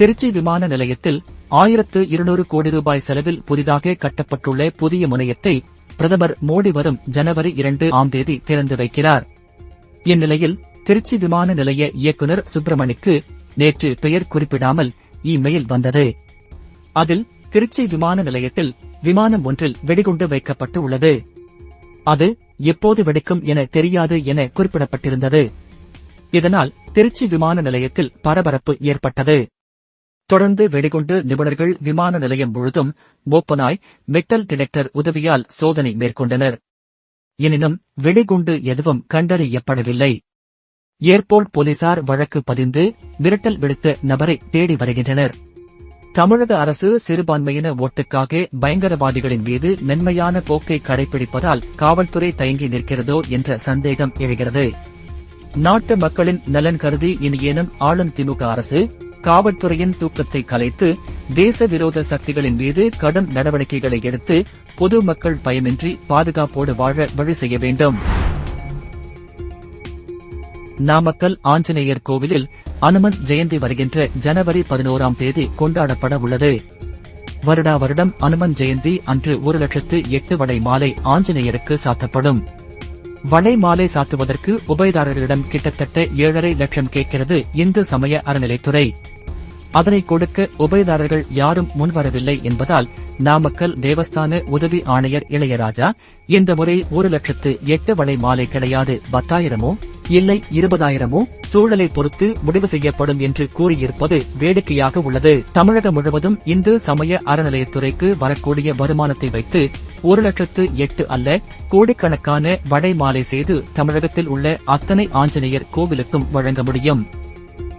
திருச்சி விமான நிலையத்தில் ஆயிரத்து இருநூறு கோடி ரூபாய் செலவில் புதிதாக கட்டப்பட்டுள்ள புதிய முனையத்தை பிரதமர் மோடி வரும் ஜனவரி இரண்டு ஆம் தேதி திறந்து வைக்கிறார். இந்நிலையில் திருச்சி விமான நிலைய இயக்குநர் சுப்பிரமணிக்கு நேற்று பெயர் குறிப்பிடாமல் இமெயில் வந்தது. அதில் திருச்சி விமான நிலையத்தில் விமானம் ஒன்றில் வெடிகுண்டு வைக்கப்பட்டு உள்ளது அது எப்போது வெடிக்கும் என தெரியாது என குறிப்பிடப்பட்டிருந்தது. இதனால் திருச்சி விமான நிலையத்தில் பரபரப்பு ஏற்பட்டது. தொடர்ந்து வெடிகுண்டு நிபுணர்கள் விமான நிலையம் முழுதும் ஓப்பனாய் மெட்டல் டிடெக்டர் உதவியால் சோதனை மேற்கொண்டனர். எனினும் வெடிகுண்டு எதுவும் கண்டறியப்படவில்லை. ஏர்போர்ட் போலீசார் வழக்கு பதிந்து மிரட்டல் விடுத்த நபரை தேடி வருகின்றனர். தமிழக அரசு சிறுபான்மையின ஓட்டுக்காக பயங்கரவாதிகளின் மீது மென்மையான போக்கை கடைபிடிப்பதால் காவல்துறை தயங்கி நிற்கிறதோ என்ற சந்தேகம் எழுகிறது. நாட்டு மக்களின் நலன் கருதி இனியேனும் ஆளும் திமுக அரசு காவல்துறையின் தூக்கத்தை கலைத்து தேச விரோத சக்திகளின் மீது கடும் நடவடிக்கைகளை எடுத்து பொதுமக்கள் பயமின்றி பாதுகாப்போடு வாழ வழி செய்ய வேண்டும். நாமக்கல் ஆஞ்சநேயர் கோவிலில் அனுமன் ஜெயந்தி வருகின்ற ஜனவரி பதினோராம் தேதி கொண்டாடப்பட உள்ளது. வருடா வருடம் அனுமன் ஜெயந்தி அன்று ஒரு லட்சத்து எட்டு வடை மாலை ஆஞ்சநேயருக்கு சாத்தப்படும். வடை மாலை சாத்துவதற்கு உபயதாரர்களிடம் கிட்டத்தட்ட ஏழரை லட்சம் கேட்கிறது இந்து சமய அறநிலைத்துறை. அதனை கொடுக்க உபயதாரர்கள் யாரும் முன்வரவில்லை என்பதால் நாமக்கல் தேவஸ்தான உதவி ஆணையர் இளையராஜா இந்த முறை ஒரு லட்சத்து எட்டு வளை மாலை கிடையாது பத்தாயிரமோ இல்லை இருபதாயிரமோ சூழலை பொறுத்து முடிவு செய்யப்படும் என்று கூறியிருப்பது வேடிக்கையாக உள்ளது. தமிழகம் முழுவதும் இந்து சமய அறநிலையத்துறைக்கு வரக்கூடிய வருமானத்தை வைத்து ஒரு லட்சத்து எட்டு அல்ல கோடிக்கணக்கான வடை மாலை செய்து தமிழகத்தில் உள்ள அத்தனை ஆஞ்சநேயர் கோவிலுக்கும் வழங்க முடியும்.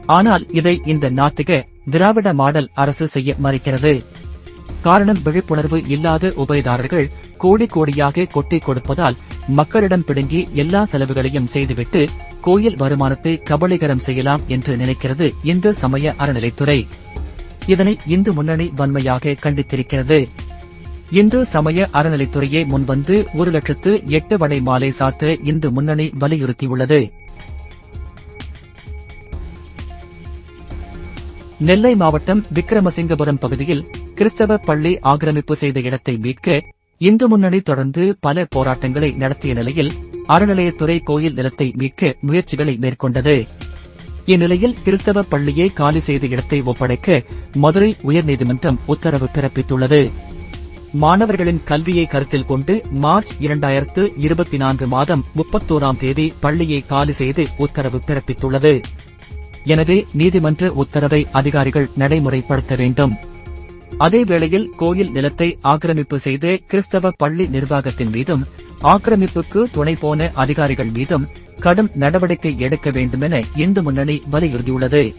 ஆனால் இதை இந்த நாத்திக திராவிட மாடல் அரசு செய்ய மறுக்கிறது. காரணம் விழிப்புணர்வு இல்லாத உபயதாரர்கள் கோடி கோடியாக கொட்டி கொடுப்பதால் மக்களிடம் பிடுங்கி எல்லா செலவுகளையும் செய்துவிட்டு கோயில் வருமானத்தை கபலீகரம் செய்யலாம் என்று நினைக்கிறது இந்து சமய அறநிலைத்துறை. இதனை இந்து முன்னணி வன்மையாக கண்டித்திருக்கிறது. இந்து சமய அறநிலைத்துறையை முன்வந்து ஒரு லட்சத்து எட்டு வடை மாலை சாத்த இந்து முன்னணி வலியுறுத்தியுள்ளது. நெல்லை மாவட்டம் விக்கிரமசிங்கபுரம் பகுதியில் கிறிஸ்தவ பள்ளி ஆக்கிரமிப்பு செய்த இடத்தை மீட்க இந்து முன்னணி தொடர்ந்து பல போராட்டங்களை நடத்திய நிலையில் அறநிலையத்துறை கோயில் நிலத்தை மீட்க முயற்சிகளை மேற்கொண்டது. இந்நிலையில் கிறிஸ்தவ பள்ளியை காலி செய்த இடத்தை ஒப்படைக்க மதுரை உயர்நீதிமன்றம் உத்தரவு பிறப்பித்துள்ளது. மாணவர்களின் கல்வியை கருத்தில் கொண்டு மார்ச் இரண்டாயிரத்து இருபத்தி நான்கு மாதம் முப்பத்தோராம் தேதி பள்ளியை காலி செய்து உத்தரவு பிறப்பித்துள்ளது. எனவே நீதிமன்ற உத்தரவை அதிகாரிகள் நடைமுறைப்படுத்த வேண்டும். அதேவேளையில் கோயில் நிலத்தை ஆக்கிரமிப்பு செய்த கிறிஸ்தவ பள்ளி நிர்வாகத்தின் மீதும் ஆக்கிரமிப்புக்கு துணை போன அதிகாரிகள் மீதும் கடும் நடவடிக்கை எடுக்க வேண்டுமென இந்து முன்னணி வலியுறுத்தியுள்ளது.